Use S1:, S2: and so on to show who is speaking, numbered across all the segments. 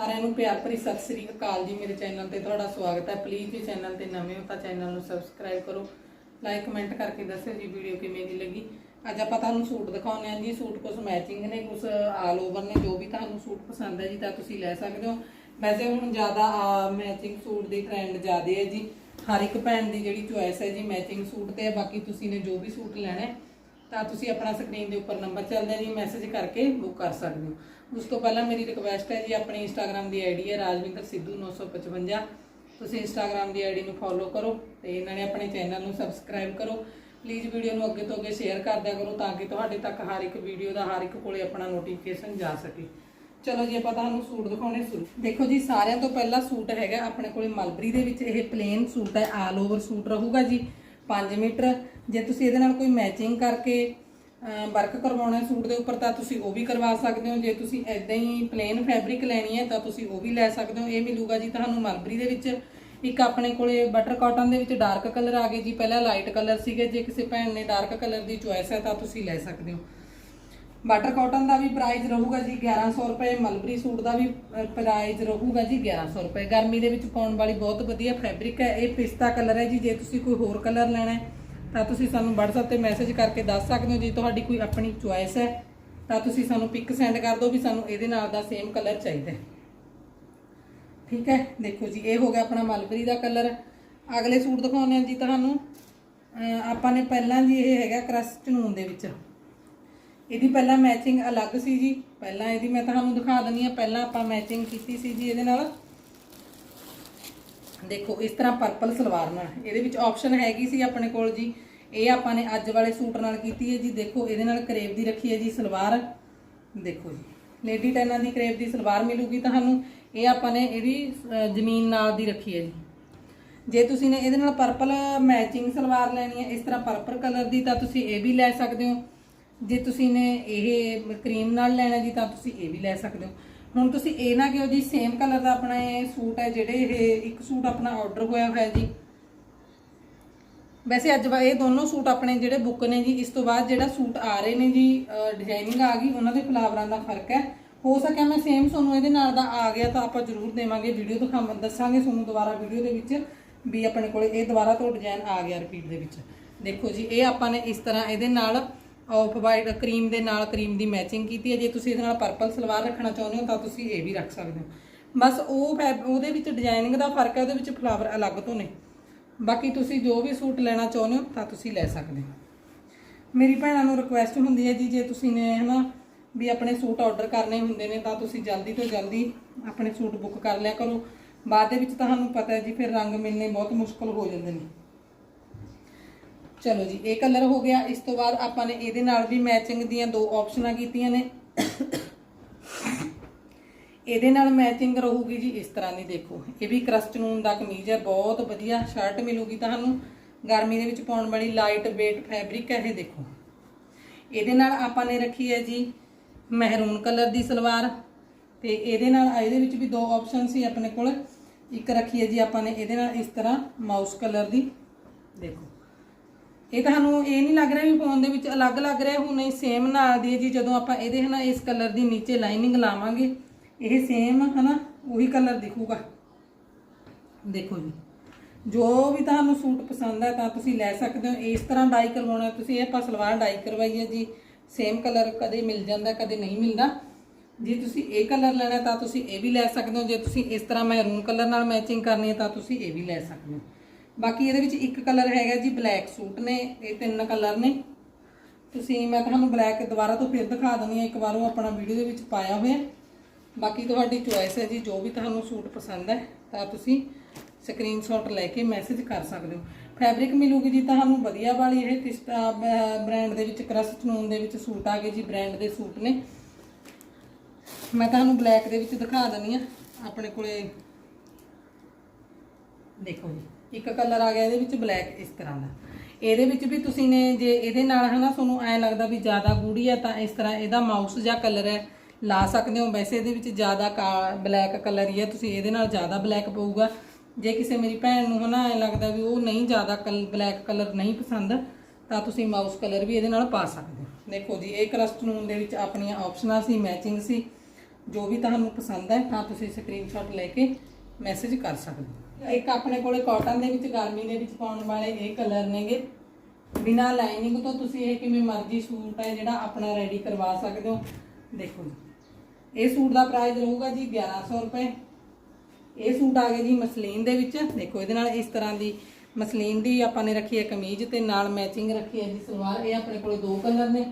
S1: ਸਾਰਿਆਂ ਨੂੰ ਪਿਆਰ ਭਰੀ ਸਤਿ ਸ੍ਰੀ ਅਕਾਲ ਜੀ। ਮੇਰੇ ਚੈਨਲ ਤੇ ਤੁਹਾਡਾ ਸਵਾਗਤ ਹੈ। ਪਲੀਜ਼ ਜੀ ਚੈਨਲ ਤੇ ਨਵੇਂ ਹੋ ਤਾਂ ਚੈਨਲ ਨੂੰ ਸਬਸਕ੍ਰਾਈਬ ਕਰੋ। ਲਾਈਕ, ਕਮੈਂਟ ਕਰਕੇ ਦੱਸਿਓ ਜੀ ਵੀਡੀਓ ਕਿਵੇਂ ਦੀ ਲੱਗੀ। ਅੱਜ ਆਪਾਂ ਤੁਹਾਨੂੰ ਸੂਟ ਦਿਖਾਉਂਦੇ ਹਾਂ ਜੀ। ਸੂਟ ਕੁਝ ਮੈਚਿੰਗ ਨੇ ਕੁਝ ਆਲ ਓਵਰ ਨੇ, ਜੋ ਵੀ ਤੁਹਾਨੂੰ ਸੂਟ ਪਸੰਦ ਹੈ ਜੀ, ਤਾਂ ਤੁਸੀਂ ਲੈ ਸਕਦੇ ਹੋ। ਵੈਸੇ ਹੁਣ ਜ਼ਿਆਦਾ ਮੈਚਿੰਗ ਸੂਟ ਦੀ ਟ੍ਰੈਂਡ ਜ਼ਿਆਦੇ ਹੈ ਜੀ। ਹਰ ਇੱਕ ਭੈਣ ਦੀ ਜਿਹੜੀ ਚੁਆਇਸ ਹੈ ਜੀ ਮੈਚਿੰਗ ਸੂਟ ਤੇ ਬਾਕੀ ਤੁਸੀਂ ਨੇ ਜੋ ਵੀ ਸੂਟ ਲੈਣਾ ਤਾਂ ਤੁਸੀਂ ਆਪਣਾ ਸਕਰੀਨ ਦੇ ਉੱਪਰ ਨੰਬਰ ਚੱਲਦਾ ਜੀ। ਮੈਸੇਜ ਕਰਕੇ ਬੁੱਕ ਕਰ ਸਕਦੇ ਹੋ। ਉਸ ਤੋਂ ਪਹਿਲਾਂ ਮੇਰੀ ਰਿਕੁਐਸਟ ਹੈ ਜੀ, ਆਪਣੀ ਇੰਸਟਾਗ੍ਰam ਦੀ ਆਈਡੀ ਹੈ, ਰਾਜਵਿੰਦਰ ਸਿੱਧੂ 955 ਤੁਸੀਂ ਇੰਸਟਾਗ੍ਰam ਦੀ ਆਈਡੀ ਨੂੰ ਫੋਲੋ ਕਰੋ ਤੇ ਇਹਨਾਂ ਨੇ ਆਪਣੇ ਚੈਨਲ ਨੂੰ ਸਬਸਕ੍ਰਾਈਬ ਕਰੋ। ਪਲੀਜ਼ ਵੀਡੀਓ ਨੂੰ ਅੱਗੇ ਤੋਂ ਅੱਗੇ ਸ਼ੇਅਰ ਕਰਦਿਆ ਕਰੋ ਤਾਂ ਕਿ ਤੁਹਾਡੇ ਤੱਕ ਹਰ ਇੱਕ ਵੀਡੀਓ ਦਾ, ਹਰ ਇੱਕ ਕੋਲੇ ਆਪਣਾ ਨੋਟੀਫਿਕੇਸ਼ਨ ਜਾ ਸਕੇ। ਚਲੋ ਜੀ, ਆਪਾਂ ਤੁਹਾਨੂੰ ਸੂਟ ਦਿਖਾਉਣੇ ਸ਼ੁਰੂ। ਦੇਖੋ ਜੀ, ਸਾਰਿਆਂ ਤੋਂ ਪਹਿਲਾ ਸੂਟ ਹੈਗਾ ਆਪਣੇ ਕੋਲੇ ਮਲਬਰੀ ਦੇ ਵਿੱਚ। ਇਹ ਪਲੇਨ ਸੂਟ ਹੈ ਆਲ ਓਵਰ ਸੂਟ ਰਹੂਗਾ ਜੀ 5 ਮੀਟਰ। ਜੇ ਤੁਸੀਂ ਇਹਦੇ ਨਾਲ ਕੋਈ ਮੈਚਿੰਗ ਕਰਕੇ ਵਰਕ ਕਰਵਾਉਣਾ ਸੂਟ ਦੇ ਉੱਪਰ, ਤਾਂ ਤੁਸੀਂ ਉਹ ਵੀ ਕਰਵਾ ਸਕਦੇ ਹੋ। ਜੇ ਤੁਸੀਂ ਐਦਾਂ ਹੀ ਪਲੇਨ ਫੈਬਰਿਕ ਲੈਣੀ ਹੈ, ਤਾਂ ਤੁਸੀਂ ਉਹ ਵੀ ਲੈ ਸਕਦੇ ਹੋ। ਇਹ ਮਿਲੂਗਾ ਜੀ ਤੁਹਾਨੂੰ ਮਲਬਰੀ ਦੇ ਵਿੱਚ। ਇੱਕ ਆਪਣੇ ਕੋਲੇ ਬਟਰ ਕਾਟਨ ਦੇ ਵਿੱਚ ਡਾਰਕ ਕਲਰ ਆ ਗਏ ਜੀ। ਪਹਿਲਾਂ ਲਾਈਟ ਕਲਰ ਸੀਗੇ। ਜੇ ਕਿਸੇ ਭੈਣ ਨੇ ਡਾਰਕ ਕਲਰ ਦੀ ਚੁਆਇਸ ਹੈ, ਤਾਂ ਤੁਸੀਂ ਲੈ ਸਕਦੇ ਹੋ। ਬਟਰ ਕਾਟਨ ਦਾ ਵੀ ਪ੍ਰਾਈਸ ਰਹੂਗਾ ਜੀ 1100 ਰੁਪਏ। ਮਲਬਰੀ ਸੂਟ ਦਾ ਵੀ ਪ੍ਰਾਈਸ ਰਹੂਗਾ ਜੀ 1100 ਰੁਪਏ। ਗਰਮੀ ਦੇ ਵਿੱਚ ਪਾਉਣ ਵਾਲੀ ਬਹੁਤ ਵਧੀਆ ਫੈਬਰਿਕ ਹੈ। ਇਹ ਪਿਸਤਾ ਕਲਰ ਹੈ ਜੀ। ਜੇ ਤੁਸੀਂ ਕੋਈ ਹੋਰ ਕਲਰ ਲੈਣਾ ਹੈ ਤਾਂ ਤੁਸੀਂ ਸਾਨੂੰ WhatsApp ਤੇ ਮੈਸੇਜ ਕਰਕੇ ਦੱਸ ਸਕਦੇ ਹੋ ਜੇ, ਤੁਹਾਡੀ ਕੋਈ ਆਪਣੀ ਚੁਆਇਸ ਹੈ। ਤਾਂ ਤੁਸੀਂ ਸਾਨੂੰ ਪਿਕ ਸੈਂਡ ਕਰ ਦਿਓ ਵੀ ਸਾਨੂੰ ਇਹਦੇ ਨਾਲ ਦਾ ਸੇਮ ਕਲਰ ਚਾਹੀਦਾ ਠੀਕ ਹੈ? ਦੇਖੋ ਜੀ, ਇਹ ਹੋ ਗਿਆ ਆਪਣਾ ਮਲਬਰੀ ਦਾ ਕਲਰ ਅਗਲੇ ਸੂਟ ਦਿਖਾਉਂਦੇ ਹਾਂ ਜੀ ਤੁਹਾਨੂੰ। ਆਪਾਂ ਨੇ ਪਹਿਲਾਂ ਜੀ ਇਹ ਹੈਗਾ ਕ੍ਰਸ ਚਨੂਨ ਦੇ ਵਿੱਚ। ਇਹਦੀ ਪਹਿਲਾਂ ਮੈਚਿੰਗ ਅਲੱਗ ਸੀ ਜੀ। ਪਹਿਲਾਂ ਇਹਦੀ ਮੈਂ ਤੁਹਾਨੂੰ ਦਿਖਾ ਦਿੰਨੀ ਆ ਪਹਿਲਾਂ ਆਪਾਂ ਮੈਚਿੰਗ ਕੀਤੀ ਸੀ ਜੀ ਇਹਦੇ ਨਾਲ। ਦੇਖੋ, ਇਸ ਤਰ੍ਹਾਂ ਪਰਪਲ ਸਲਵਾਰ ਨਾਲ। ਇਹਦੇ ਵਿੱਚ ਆਪਸ਼ਨ ਹੈਗੀ ਸੀ ਆਪਣੇ ਕੋਲ ਜੀ। ਇਹ ਆਪਾਂ ਨੇ ਅੱਜ ਵਾਲੇ ਸੂਟ ਨਾਲ ਕੀਤੀ ਹੈ ਜੀ। ਦੇਖੋ, ਇਹਦੇ ਨਾਲ ਕਰੇਵ ਦੀ ਰੱਖੀ ਹੈ ਜੀ ਸਲਵਾਰ। ਦੇਖੋ ਜੀ ਲੇਡੀ ਟੈਨਾਂ ਦੀ ਕਰੇਵ ਦੀ ਸਲਵਾਰ ਮਿਲੂਗੀ ਤੁਹਾਨੂੰ। ਇਹ ਆਪਾਂ ਨੇ ਇਹਦੀ ਜ਼ਮੀਨ ਨਾਲ ਦੀ ਰੱਖੀ ਹੈ ਜੀ। ਜੇ ਤੁਸੀਂ ਨੇ ਇਹਦੇ ਨਾਲ ਪਰਪਲ ਮੈਚਿੰਗ ਸਲਵਾਰ ਲੈਣੀ ਹੈ, ਇਸ ਤਰ੍ਹਾਂ ਪਰਪਲ ਕਲਰ ਦੀ, ਤਾਂ ਤੁਸੀਂ ਇਹ ਵੀ ਲੈ ਸਕਦੇ ਹੋ। ਜੇ ਤੁਸੀਂ ਨੇ ਇਹ ਕਰੀਮ ਨਾਲ ਲੈਣਾ ਜੀ, ਤਾਂ ਤੁਸੀਂ ਇਹ ਵੀ ਲੈ ਸਕਦੇ ਹੋ। ਹੁਣ ਤੁਸੀਂ ਇਹ ਨਾ ਕਿਉਂ ਜੀ ਸੇਮ ਕਲਰ ਦਾ ਆਪਣਾ ਇਹ ਸੂਟ ਹੈ ਜਿਹੜੇ ਇਹ ਇੱਕ ਸੂਟ ਆਪਣਾ ਆਰਡਰ ਹੋਇਆ ਹੋਇਆ ਜੀ। ਵੈਸੇ ਅੱਜ ਵਾ- ਇਹ ਦੋਨੋਂ ਸੂਟ ਆਪਣੇ ਜਿਹੜੇ ਬੁੱਕ ਨੇ ਜੀ, ਇਸ ਤੋਂ ਬਾਅਦ ਜਿਹੜਾ ਸੂਟ ਆ ਰਹੇ ਨੇ ਜੀ ਡਿਜ਼ਾਈਨਿੰਗ ਆ ਗਈ, ਉਹਨਾਂ ਦੇ ਫਲਾਵਰਾਂ ਦਾ ਫ਼ਰਕ ਹੈ। ਹੋ ਸਕਿਆ ਮੈਂ ਸੇਮ ਤੁਹਾਨੂੰ ਇਹਦੇ ਨਾਲ ਦਾ ਆ ਗਿਆ ਤਾਂ ਆਪਾਂ ਜ਼ਰੂਰ ਦੇਵਾਂਗੇ ਵੀਡੀਓ ਦਿਖਾਵਾਂ ਦੱਸਾਂਗੇ ਤੁਹਾਨੂੰ ਦੁਬਾਰਾ ਵੀਡੀਓ ਦੇ ਵਿੱਚ ਵੀ ਆਪਣੇ ਕੋਲੇ ਇਹ ਦੁਬਾਰਾ ਤੋਂ ਡਿਜ਼ਾਈਨ ਆ ਗਿਆ ਰਿਪੀਟ ਦੇ ਵਿੱਚ। ਦੇਖੋ ਜੀ, ਇਹ ਆਪਾਂ ਨੇ ਇਸ ਤਰ੍ਹਾਂ ਇਹਦੇ ਨਾਲ ਆਫ ਵਾਈਟ ਕਰੀਮ ਦੇ ਨਾਲ ਕਰੀਮ ਦੀ ਮੈਚਿੰਗ ਕੀਤੀ ਹੈ। ਜੇ ਤੁਸੀਂ ਇਹਦੇ ਨਾਲ ਪਰਪਲ ਸਲਵਾਰ ਰੱਖਣਾ ਚਾਹੁੰਦੇ ਹੋ ਤਾਂ ਤੁਸੀਂ ਇਹ ਵੀ ਰੱਖ ਸਕਦੇ ਹੋ। ਬਸ ਉਹ ਫੈਬ- ਉਹਦੇ ਵਿੱਚ ਡਿਜ਼ਾਈਨਿੰਗ ਦਾ ਫ਼ਰਕ ਹੈ, ਉਹਦੇ ਵਿੱਚ ਫਲਾਵਰ ਅਲੱਗ ਤੋਂ ਨੇ। ਬਾਕੀ ਤੁਸੀਂ ਜੋ ਵੀ ਸੂਟ ਲੈਣਾ ਚਾਹੁੰਦੇ ਹੋ ਤਾਂ ਤੁਸੀਂ ਲੈ ਸਕਦੇ ਹੋ। ਮੇਰੀ ਭੈਣਾਂ ਨੂੰ ਰਿਕੁਐਸਟ ਹੁੰਦੀ ਹੈ ਜੀ, ਜੇ ਤੁਸੀਂ ਨੇ ਹਨਾ ਵੀ ਆਪਣੇ ਸੂਟ ਆਰਡਰ ਕਰਨੇ ਹੁੰਦੇ ਨੇ ਤਾਂ ਤੁਸੀਂ ਜਲਦੀ ਤੋਂ ਜਲਦੀ ਆਪਣੇ ਸੂਟ ਬੁੱਕ ਕਰ ਲਿਆ ਕਰੋ। ਬਾਅਦ ਦੇ ਵਿੱਚ ਤੁਹਾਨੂੰ ਪਤਾ ਹੈ ਜੀ, ਫਿਰ ਰੰਗ ਮਿਲਣੇ ਬਹੁਤ ਮੁਸ਼ਕਲ ਹੋ ਜਾਂਦੇ ਨੇ। ਚਲੋ ਜੀ, ਇਹ ਕਲਰ ਹੋ ਗਿਆ। ਇਸ ਤੋਂ ਬਾਅਦ ਆਪਾਂ ਨੇ ਇਹਦੇ ਨਾਲ ਵੀ ਮੈਚਿੰਗ ਦੀਆਂ ਦੋ ਆਪਸ਼ਨਾਂ ਕੀਤੀਆਂ ਨੇ। ਇਹਦੇ ਨਾਲ ਮੈਚਿੰਗ ਰਹੂਗੀ ਜੀ, ਇਸ ਤਰ੍ਹਾਂ ਦੀ ਦੇਖੋ। ਇਹ ਵੀ ਕ੍ਰਸਟ ਨੂਨ ਦਾ ਕਮੀਜ਼ ਹੈ, ਬਹੁਤ ਵਧੀਆ ਸ਼ਰਟ ਮਿਲੂਗੀ ਤੁਹਾਨੂੰ। ਗਰਮੀ ਦੇ ਵਿੱਚ ਪਾਉਣ ਵਾਲੀ ਲਾਈਟ weight ਫੈਬਰਿਕ ਹੈ, ਇਹ ਦੇਖੋ। ਇਹਦੇ ਨਾਲ ਆਪਾਂ ਨੇ ਰੱਖੀ ਹੈ ਜੀ ਮਹਿਰੂਨ ਕਲਰ ਦੀ ਸਲਵਾਰ। ਤੇ ਇਹਦੇ ਨਾਲ ਇਹਦੇ ਵਿੱਚ ਵੀ ਦੋ ਆਪਸ਼ਨ ਸੀ ਆਪਣੇ ਕੋਲ। ਇੱਕ ਰੱਖੀ ਹੈ ਜੀ ਆਪਾਂ ਨੇ ਇਹਦੇ ਨਾਲ ਇਸ ਤਰ੍ਹਾਂ ਮਾਊਸ ਕਲਰ ਦੀ। ਦੇਖੋ। ਇਹ ਤੁਹਾਨੂੰ ਇਹ ਨਹੀਂ ਲੱਗ ਰਿਹਾ ਵੀ ਫੋਨ ਦੇ ਵਿੱਚ ਅਲੱਗ ਲੱਗ ਰਿਹਾ, ਹੁਣ ਇਹ ਸੇਮ ਨਾਲ ਦੀ ਜੀ, ਜਦੋਂ ਆਪਾਂ ਇਹਦੇ ਹਨਾ, ਇਸ ਕਲਰ ਦੀ ਨੀਚੇ ਲਾਈਨਿੰਗ ਲਾਵਾਂਗੇ, ਇਹ ਸੇਮ ਹਨਾ, ਉਹੀ ਕਲਰ ਦਿਖੂਗਾ। ਦੇਖੋ ਜੀ, ਜੋ ਵੀ ਤੁਹਾਨੂੰ ਸੂਟ ਪਸੰਦ ਹੈ ਤਾਂ ਤੁਸੀਂ ਲੈ ਸਕਦੇ ਹੋ, ਇਸ ਤਰ੍ਹਾਂ ਡਾਈ ਕਰਵਾਉਣਾ, ਤੁਸੀਂ ਇਹ ਆਪਾਂ ਸਲਵਾਰ ਡਾਈ ਕਰਵਾਈ ਹੈ ਜੀ ਸੇਮ ਕਲਰ ਕਦੇ ਮਿਲ ਜਾਂਦਾ, ਕਦੇ ਨਹੀਂ ਮਿਲਦਾ। ਜੇ ਤੁਸੀਂ ਇਹ ਕਲਰ ਲੈਣਾ ਤਾਂ ਤੁਸੀਂ ਇਹ ਵੀ ਲੈ ਸਕਦੇ ਹੋ, ਜੇ ਤੁਸੀਂ ਇਸ ਤਰ੍ਹਾਂ ਮੈਰੂਨ ਕਲਰ ਨਾਲ ਮੈਚਿੰਗ ਕਰਨੀ ਹੈ ਤਾਂ ਤੁਸੀਂ ਇਹ ਵੀ ਲੈ ਸਕਦੇ ਹੋ। ਬਾਕੀ ਇਹਦੇ ਵਿੱਚ ਇੱਕ ਕਲਰ ਹੈਗਾ ਜੀ ਬਲੈਕ ਸੂਟ ਨੇ, ਇਹ ਤਿੰਨ ਕਲਰ ਨੇ। ਤੁਸੀਂ, ਮੈਂ ਤੁਹਾਨੂੰ ਬਲੈਕ ਦੁਬਾਰਾ ਤੋਂ ਫਿਰ ਦਿਖਾ ਦਿੰਦੀ ਹਾਂ, ਇੱਕ ਵਾਰ ਉਹ ਆਪਣਾ ਵੀਡੀਓ ਦੇ ਵਿੱਚ ਪਾਇਆ ਹੋਇਆ। ਬਾਕੀ ਤੁਹਾਡੀ ਚੁਆਇਸ ਹੈ ਜੀ, ਜੋ ਵੀ ਤੁਹਾਨੂੰ ਸੂਟ ਪਸੰਦ ਹੈ, ਤਾਂ ਤੁਸੀਂ ਸਕਰੀਨਸ਼ਾਟ ਲੈ ਕੇ ਮੈਸੇਜ ਕਰ ਸਕਦੇ ਹੋ। ਫੈਬਰਿਕ ਮਿਲੂਗੀ ਜੀ, ਤੁਹਾਨੂੰ ਵਧੀਆ ਵਾਲੀ ਇਹ ਤਿਸਤਾ ਬ੍ਰਾਂਡ ਦੇ ਵਿੱਚ ਕ੍ਰਸ ਚਨੂਨ ਦੇ ਵਿੱਚ ਸੂਟ ਆ ਗਏ ਜੀ ਬ੍ਰਾਂਡ ਦੇ ਸੂਟ ਨੇ। ਮੈਂ ਤੁਹਾਨੂੰ ਬਲੈਕ ਦੇ ਵਿੱਚ ਦਿਖਾ ਦਿੰਦੀ ਆ ਆਪਣੇ ਕੋਲੇ। ਦੇਖੋ ਜੀ। ਇੱਕ ਕਲਰ ਆ ਗਿਆ, ਇਹਦੇ ਵਿੱਚ ਬਲੈਕ ਇਸ ਤਰ੍ਹਾਂ ਦਾ। ਇਹਦੇ ਵਿੱਚ ਵੀ ਤੁਸੀਂ ਨੇ ਜੇ ਇਹਦੇ ਨਾਲ ਹਨਾ ਤੁਹਾਨੂੰ ਐ ਲੱਗਦਾ ਵੀ ਜ਼ਿਆਦਾ ਗੂੜੀ ਹੈ ਤਾਂ ਇਸ ਤਰ੍ਹਾਂ ਇਹਦਾ ਮਾਊਸ ਜਾਂ ਕਲਰ ਹੈ, ਲਾ ਸਕਦੇ ਹੋ। ਵੈਸੇ ਇਹਦੇ ਵਿੱਚ ਜ਼ਿਆਦਾ ਬਲੈਕ ਕਲਰ ਹੀ ਹੈ ਤੁਸੀਂ ਇਹਦੇ ਨਾਲ ਜ਼ਿਆਦਾ ਬਲੈਕ ਪਊਗਾ। ਜੇ ਕਿਸੇ ਮੇਰੀ ਭੈਣ ਨੂੰ ਹਨਾ ਐ ਲੱਗਦਾ ਵੀ ਉਹ ਨਹੀਂ ਜ਼ਿਆਦਾ ਬਲੈਕ ਕਲਰ ਨਹੀਂ ਪਸੰਦ, ਤਾਂ ਤੁਸੀਂ ਮਾਊਸ ਕਲਰ ਵੀ ਇਹਦੇ ਨਾਲ ਪਾ ਸਕਦੇ ਹੋ। ਦੇਖੋ ਜੀ, ਇਹ ਕ੍ਰਸਟ ਨੂਨ ਦੇ ਵਿੱਚ ਆਪਣੀਆਂ ਆਪਸ਼ਨਾਂ ਸੀ ਮੈਚਿੰਗ ਸੀ, ਜੋ ਵੀ ਤੁਹਾਨੂੰ ਪਸੰਦ ਹੈ, ਤਾਂ ਤੁਸੀਂ ਸਕਰੀਨਸ਼ਾਟ ਲੈ ਕੇ ਮੈਸੇਜ ਕਰ ਸਕਦੇ ਹੋ। ਇੱਕ ਆਪਣੇ ਕੋਲੇ ਕਾਟਨ ਦੇ ਵਿੱਚ, ਗਰਮੀ ਦੇ ਵਿੱਚ ਪਾਉਣ ਵਾਲੇ ਇਹ ਕਲਰ ਨੇਗੇ। ਬਿਨਾ ਲਾਈਨਿੰਗ ਤੋਂ ਤੁਸੀਂ ਇਹ ਕਿਵੇਂ ਮਰਜ਼ੀ ਸੂਟ ਹੈ ਜਿਹੜਾ ਆਪਣਾ ਰੈਡੀ ਕਰਵਾ ਸਕਦੇ ਹੋ। ਦੇਖੋ ਜੀ, ਇਹ ਸੂਟ ਦਾ ਪ੍ਰਾਈਸ ਰਹੂਗਾ ਜੀ 1100 ਰੁਪਏ। ਇਹ ਸੂਟ ਆ ਗਿਆ ਜੀ ਮਸਲੀਨ ਦੇ ਵਿੱਚ। ਦੇਖੋ ਇਹਦੇ ਨਾਲ ਇਸ ਤਰ੍ਹਾਂ ਦੀ ਮਸਲੀਨ ਦੀ ਆਪਾਂ ਨੇ ਰੱਖੀ ਹੈ ਕਮੀਜ਼ ਤੇ ਨਾਲ ਮੈਚਿੰਗ ਰੱਖੀ ਹੈ ਜੀ ਸਲਵਾਰ। ਇਹ ਆਪਣੇ ਕੋਲੇ ਦੋ ਕਲਰ ਨੇ,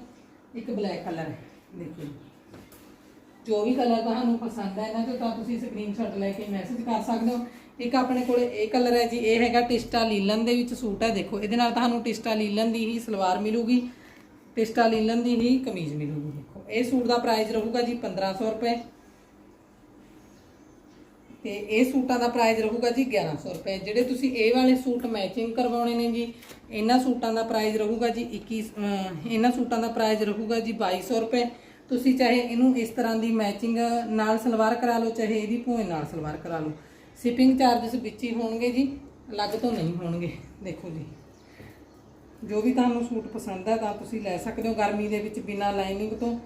S1: ਇੱਕ ਬਲੈਕ ਕਲਰ ਹੈ। ਦੇਖੋ ਜੋ ਵੀ ਕਲਰ ਤੁਹਾਨੂੰ ਪਸੰਦ ਹੈ ਇਹਨਾਂ ਚੋਂ ਤਾਂ ਤੁਸੀਂ ਸਕਰੀਨਸ਼ਾਟ ਲੈ ਕੇ ਮੈਸੇਜ ਕਰ ਸਕਦੇ ਹੋ। ਇੱਕ ਆਪਣੇ ਕੋਲੇ ਇਹ ਕਲਰ ਹੈ ਜੀ, ਇਹ ਹੈਗਾ ਟਿਸਟਾ ਲੀਲਨ ਦੇ ਵਿੱਚ ਸੂਟ ਹੈ, ਦੇਖੋ। ਇਹਦੇ ਨਾਲ ਤੁਹਾਨੂੰ ਟਿਸਟਾ ਲੀਲਨ ਦੀ ਹੀ ਸਲਵਾਰ ਮਿਲੂਗੀ, ਟਿਸਟਾ ਲੀਲਨ ਦੀ ਹੀ ਕਮੀਜ਼ ਮਿਲੂਗੀ, ਦੇਖੋ। ਇਹ ਸੂਟ ਦਾ ਪ੍ਰਾਈਸ ਰਹੂਗਾ ਜੀ 1500 ਰੁਪਏ। ਤੇ ਇਹ ਸੂਟਾਂ ਦਾ ਪ੍ਰਾਈਸ ਰਹੂਗਾ ਜੀ 1100 ਰੁਪਏ। ਜਿਹੜੇ ਤੁਸੀਂ ਇਹ ਵਾਲੇ ਸੂਟ ਮੈਚਿੰਗ ਕਰਵਾਉਣੇ ਨੇ ਜੀ, ਇਹਨਾਂ ਸੂਟਾਂ ਦਾ ਪ੍ਰਾਈਸ ਰਹੂਗਾ ਜੀ 21 ਇਹਨਾਂ ਸੂਟਾਂ ਦਾ ਪ੍ਰਾਈਸ ਰਹੂਗਾ ਜੀ 2200 ਰੁਪਏ। ਤੁਸੀਂ ਚਾਹੇ ਇਹਨੂੰ ਇਸ ਤਰ੍ਹਾਂ ਦੀ ਮੈਚਿੰਗ ਨਾਲ ਸਲਵਾਰ ਕਰਾ ਲਓ, ਚਾਹੇ ਇਹਦੀ ਭੂਏ ਨਾਲ ਸਲਵਾਰ ਕਰਾ ਲਓ। ਸ਼ਿਪਿੰਗ ਚਾਰजेस ਵਿੱਚ ਹੀ ਹੋਣਗੇ ਜੀ, ਅਲੱਗ ਤੋਂ ਨਹੀਂ ਹੋਣਗੇ, ਦੇਖੋ ਜੀ। ਜੋ ਵੀ ਤੁਹਾਨੂੰ ਸੂਟ ਪਸੰਦ ਹੈ ਤਾਂ ਤੁਸੀਂ ਲੈ ਸਕਦੇ ਹੋ। ਗਰਮੀ ਦੇ ਵਿੱਚ ਬਿਨਾ ਲਾਈਨਿੰਗ ਤੋਂ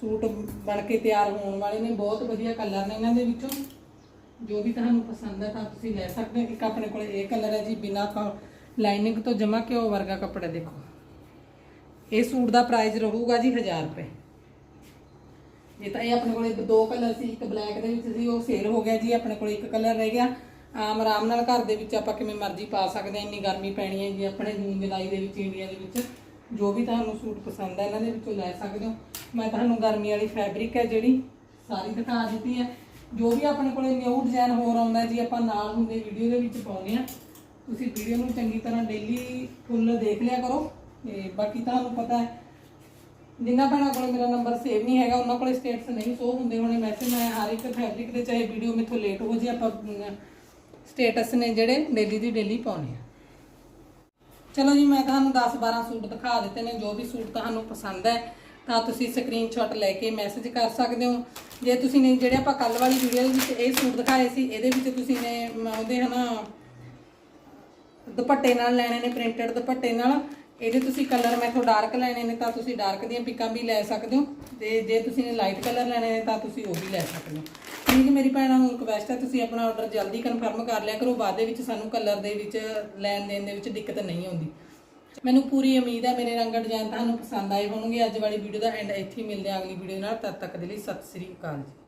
S1: ਸੂਟ ਬਣ ਕੇ ਤਿਆਰ ਹੋਣ ਵਾਲੇ ਨੇ, ਬਹੁਤ ਵਧੀਆ ਕਲਰ ਨੇ ਇਹਨਾਂ ਦੇ ਵਿੱਚੋਂ। ਜੋ ਵੀ ਤੁਹਾਨੂੰ ਪਸੰਦ ਹੈ ਤਾਂ ਤੁਸੀਂ ਲੈ ਸਕਦੇ ਹੋ। ਇੱਕ ਆਪਣੇ ਕੋਲ ਇਹ ਕਲਰ ਹੈ ਜੀ, ਬਿਨਾ ਲਾਈਨਿੰਗ ਤੋਂ ਜਮਾ ਘਿਓ ਵਰਗਾ ਕੱਪੜਾ, ਦੇਖੋ। ਇਹ ਸੂਟ ਦਾ ਪ੍ਰਾਈਸ ਰਹੂਗਾ ਜੀ 1000 ਰੁਪਏ। ਇਹ ਤਾਂ ਇਹ ਆਪਣੇ ਕੋਲੇ ਦੋ ਕਲਰ ਸੀ, ਇੱਕ ਬਲੈਕ ਦੇ ਵਿੱਚ ਸੀ, ਉਹ ਸੇਲ ਹੋ ਗਿਆ ਜੀ, ਆਪਣੇ ਕੋਲ ਇੱਕ ਕਲਰ ਰਹਿ ਗਿਆ। ਆਮ ਆਰਾਮ ਨਾਲ ਘਰ ਦੇ ਵਿੱਚ ਆਪਾਂ ਕਿਵੇਂ ਮਰਜ਼ੀ ਪਾ ਸਕਦੇ ਹਾਂ, ਇੰਨੀ ਗਰਮੀ ਪੈਣੀ ਹੈ ਜੀ, ਆਪਣੇ ਜੂਨ, ਜੁਲਾਈ ਦੇ ਵਿੱਚ, ਇੰਡੀਆ ਦੇ ਵਿੱਚ। ਜੋ ਵੀ ਤੁਹਾਨੂੰ ਸੂਟ ਪਸੰਦ ਹੈ, ਇਹਨਾਂ ਦੇ ਵਿੱਚੋਂ ਲੈ ਸਕਦੇ ਹੋ। ਮੈਂ ਤੁਹਾਨੂੰ ਗਰਮੀ ਵਾਲੀ ਫੈਬਰਿਕ ਹੈ ਜਿਹੜੀ, ਸਾਰੀ ਦਿਖਾ ਦਿੱਤੀ ਹੈ। ਜੋ ਵੀ ਆਪਣੇ ਕੋਲੇ ਨਿਊ ਡਿਜ਼ਾਈਨ ਹੋਰ ਆਉਂਦਾ ਜੀ, ਆਪਾਂ ਨਾਲ ਹੁੰਦੇ ਵੀਡੀਓ ਦੇ ਵਿੱਚ ਪਾਉਂਦੇ ਆ ਤੁਸੀਂ ਵੀਡੀਓ ਨੂੰ ਚੰਗੀ ਤਰ੍ਹਾਂ ਡੇਲੀ ਫੁੱਲ ਦੇਖ ਲਿਆ ਕਰੋ। ਤੇ ਬਾਕੀ ਤੁਹਾਨੂੰ ਪਤਾ ਹੈ ਜਿੰਨਾ ਭੈਣਾਂ ਕੋਲ ਮੇਰਾ ਨੰਬਰ ਸੇਵ ਨਹੀਂ ਹੈਗਾ ਉਹਨਾਂ ਕੋਲ ਸਟੇਟਸ ਨਹੀਂ ਸ਼ੋ ਹੁੰਦੇ ਹੋਣੇ। ਵੈਸੇ ਮੈਂ ਹਰ ਇੱਕ ਫੈਬਰਿਕ ਦੇ ਚਾਹੇ ਵੀਡੀਓ ਮੇਥੋਂ ਲੇਟ ਹੋ ਜੇ ਆਪਾਂ ਸਟੇਟਸ ਨੇ ਜਿਹੜੇ ਡੇਲੀ ਦੀ ਡੇਲੀ ਪਾਉਣੇ ਆ। ਚਲੋ ਜੀ ਮੈਂ ਤੁਹਾਨੂੰ 10 12 ਸੂਟ ਦਿਖਾ ਦਿੱਤੇ ਨੇ ਜੋ ਵੀ ਸੂਟ ਤੁਹਾਨੂੰ ਪਸੰਦ ਹੈ ਤਾਂ ਤੁਸੀਂ ਸਕਰੀਨਸ਼ਾਟ ਲੈ ਕੇ ਮੈਸੇਜ ਕਰ ਸਕਦੇ ਹੋ। ਜੇ ਤੁਸੀਂ ਨੇ ਜਿਹੜੇ ਆਪਾਂ ਕੱਲ ਵਾਲੀ ਵੀਡੀਓ ਦੇ ਵਿੱਚ ਇਹ ਸੂਟ ਦਿਖਾਏ ਸੀ ਇਹਦੇ ਵਿੱਚ ਤੁਸੀਂ ਨੇ ਮ, ਉਹਦੇ ਹਨਾ ਦੁਪੱਟੇ ਨਾਲ ਲੈਣੇ ਨੇ ਪ੍ਰਿੰਟਡ ਦੁਪੱਟੇ ਨਾਲ। ਇਹਦੇ ਤੁਸੀਂ ਕਲਰ ਮੈਥੋਂ ਡਾਰਕ ਲੈਣੇ ਨੇ ਤਾਂ ਤੁਸੀਂ ਡਾਰਕ ਦੀਆਂ ਪਿਕਾਂ ਵੀ ਲੈ ਸਕਦੇ ਹੋ। ਤੇ ਜੇ ਤੁਸੀਂ ਨੇ ਲਾਈਟ ਕਲਰ ਲੈਣੇ ਨੇ ਤਾਂ ਤੁਸੀਂ ਉਹ ਵੀ ਲੈ ਸਕਦੇ ਹੋ। ਪਲੀਜ਼ ਮੇਰੀ ਭੈਣਾਂ ਨੂੰ ਰਿਕਵੈਸਟ ਹੈ ਤੁਸੀਂ ਆਪਣਾ ਆਰਡਰ ਜਲਦੀ ਕਨਫਰਮ ਕਰ ਲਿਆ ਕਰੋ, ਬਾਅਦ ਦੇ ਵਿੱਚ ਸਾਨੂੰ ਕਲਰ ਦੇ ਵਿੱਚ ਲੈਣ ਦੇਣ ਦੇ ਵਿੱਚ ਦਿੱਕਤ ਨਹੀਂ ਆਉਂਦੀ। ਮੈਨੂੰ ਪੂਰੀ ਉਮੀਦ ਹੈ ਮੇਰੇ ਰੰਗ ਡਿਜ਼ਾਈਨ ਤੁਹਾਨੂੰ ਪਸੰਦ ਆਏ ਹੋਣਗੇ। ਅੱਜ ਵਾਲੀ ਵੀਡੀਓ ਦਾ ਐਂਡ ਇੱਥੇ ਹੀ ਮਿਲਦੇ ਹਾਂ ਅਗਲੀ ਵੀਡੀਓ ਨਾਲ। ਤਦ ਤੱਕ ਦੇ ਲਈ ਸਤਿ ਸ੍ਰੀ ਅਕਾਲ ਜੀ।